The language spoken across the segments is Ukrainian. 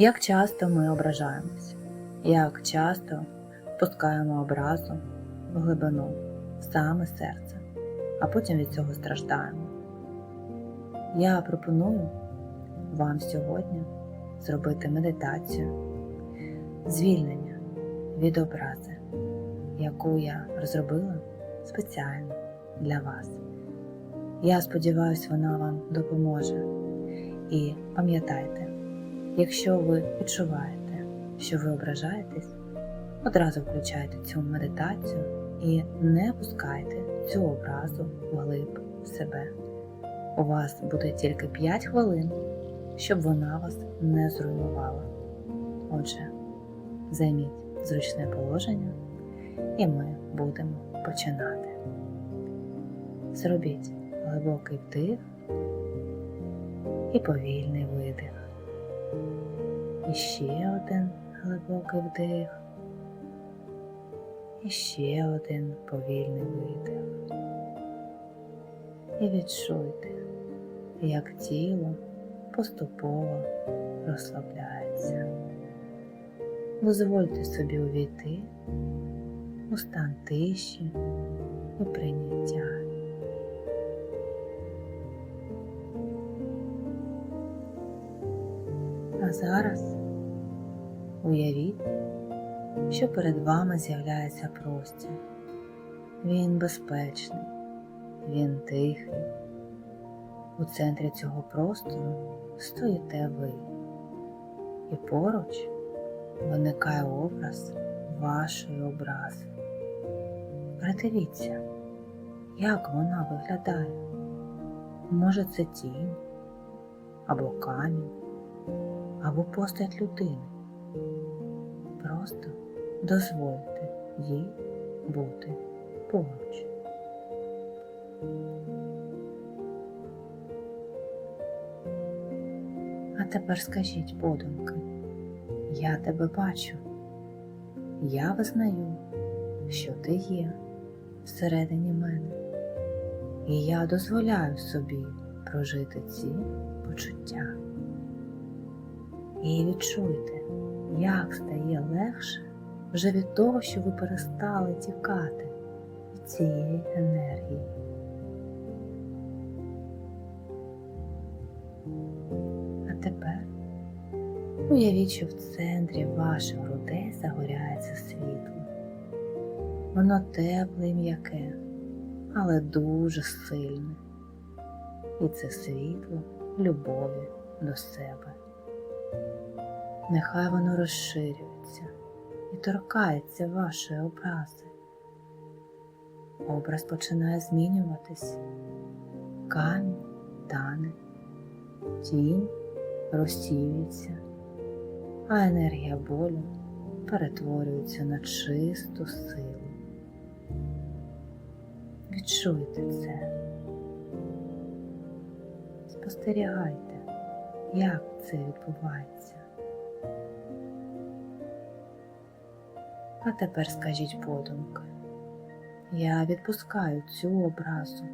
Як часто ми ображаємось, як часто впускаємо образу в глибину, в саме серце, а потім від цього страждаємо. Я пропоную вам сьогодні зробити медитацію звільнення від образи, яку я розробила спеціально для вас. Я сподіваюся, вона вам допоможе. І пам'ятайте, якщо ви відчуваєте, що ви ображаєтесь, одразу включайте цю медитацію і не пускайте цю образу вглиб себе. У вас буде тільки 5 хвилин, щоб вона вас не зруйнувала. Отже, займіть зручне положення, і ми будемо починати. Зробіть глибокий вдих і повільний видих. І ще один глибокий вдих. І ще один повільний видих. І відчуйте, як тіло поступово розслабляється. Дозвольте собі увійти у стан тиші і прийняття. А зараз уявіть, що перед вами з'являється простір. Він безпечний, він тихий. У центрі цього простору стоїте ви, і поруч виникає образ вашої образи. Придивіться, як вона виглядає. Може, це тінь або камінь або постать людини. Просто дозвольте їй бути поруч. А тепер скажіть подумки, я тебе бачу, я визнаю, що ти є всередині мене, і я дозволяю собі прожити ці почуття. І відчуйте, як стає легше вже від того, що ви перестали тікати від цієї енергії. А тепер уявіть, що в центрі ваших грудей загоряється світло. Воно тепле і м'яке, але дуже сильне. І це світло любові до себе. Нехай воно розширюється і торкається вашої образи. Образ починає змінюватись. Камінь тане, тінь розсіюється, а енергія болю перетворюється на чисту силу. Відчуйте це. Спостерігайте, як це відбувається. А тепер скажіть подумки. Я відпускаю цю образу.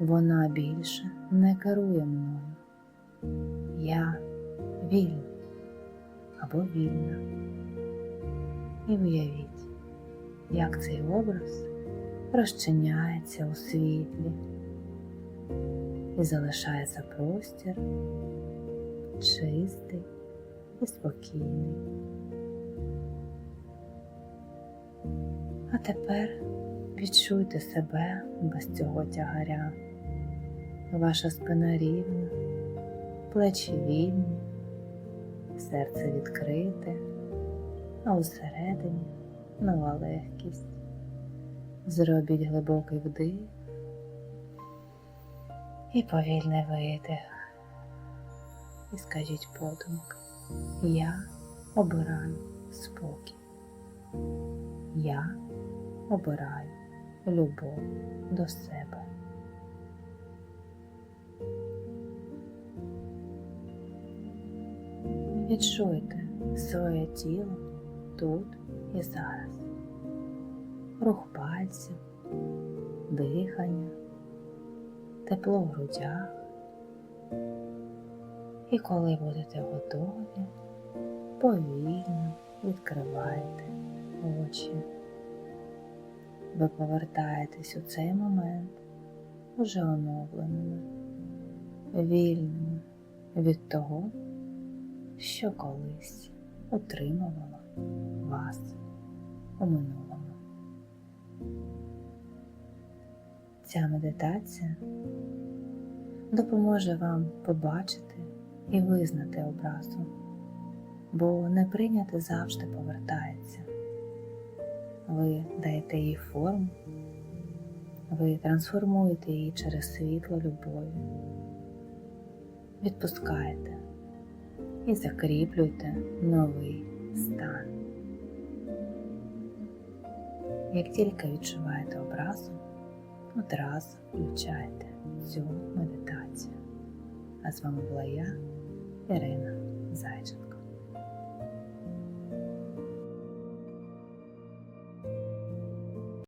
Вона більше не керує мною. Я вільний або вільна. І уявіть, як цей образ розчиняється у світлі і залишається простір чистий і спокійний. А тепер відчуйте себе без цього тягаря. Ваша спина рівна, плечі вільні, серце відкрите, а усередині нова легкість. Зробіть глибокий вдих і повільний видих. І скажіть подумки, я обираю спокій. Я обираю любов до себе. Відчуйте своє тіло тут і зараз. Рух пальців, дихання, тепло в грудях І коли будете готові, повільно відкривайте очі. Ви повертаєтесь у цей момент уже оновленими, вільними від того, що колись утримувало вас у минулому. Ця медитація допоможе вам побачити і визнати образу, бо не прийняте завжди повертається. Ви даєте їй форму, ви трансформуєте її через світло любові, відпускаєте і закріплюєте новий стан. Як тільки відчуваєте образу, одразу включайте цю медитацію. А з вами була я, Ірина Зайченко.